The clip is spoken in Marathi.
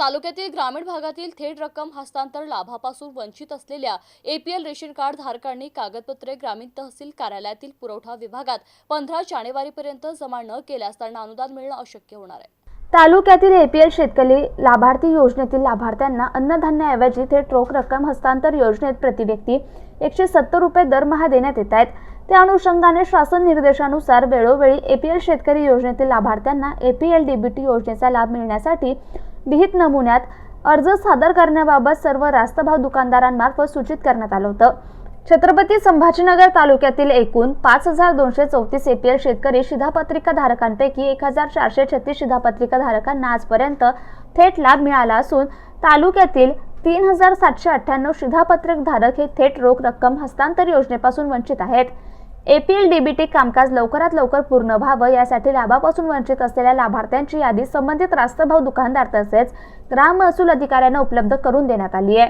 तालुक्यातील ग्रामीण भागातील थेट रक्कम हस्तांतर लाभापासून वंचित असलेल्या एपीएल रेशन कार्ड धारकांनी कागदपत्रे ग्रामीण तहसील कार्यालयातील पुरवठा विभागात पंधरा जानेवारीपर्यंत जमा न केल्यास त्यांना अनुदान मिळणं अशक्य होणार आहे. तालुक्यातील एपीएल शेतकरी लाभार्थी योजनेतील लाभार्थ्यांना अन्नधान्याऐवजी थेट रोख रक्कम हस्तांतर योजनेत प्रतिव्यक्ती एकशे सत्तर रुपये दरमहा देण्यात येत आहेत. त्या अनुषंगाने शासन निर्देशानुसार वेळोवेळी एपीएल शेतकरी योजनेतील लाभार्थ्यांना एपीएल डीबीटी योजनेचा लाभ मिळण्यासाठी विहित नमुन्यात अर्ज सादर करण्याबाबत सर्व रास्तभाव दुकानदारांमार्फत सूचित करण्यात आलं होतं. छत्रपती संभाजीनगर तालुक्यातील एकूण पाच हजार दोनशे चौतीस एपीएल शेतकरी शिधापत्रिका धारकांपैकी एक हजार चारशे छत्तीस शिधापत्रिका धारकांना आजपर्यंत थेट लाभ मिळाला असून तालुक्यातील तीन हजार सातशे अठ्ठ्याण्णव शिधापत्रक धारक हे थेट रोख रक्कम हस्तांतर योजनेपासून वंचित आहेत. एपीएल डीबीटी कामकाज लवकरात लवकर पूर्ण व्हावं यासाठी लाभापासून वंचित असलेल्या लाभार्थ्यांची यादी संबंधित रास्तभाव दुकानदार तसेच ग्राम महसूल अधिकाऱ्यांना उपलब्ध करून देण्यात आली आहे.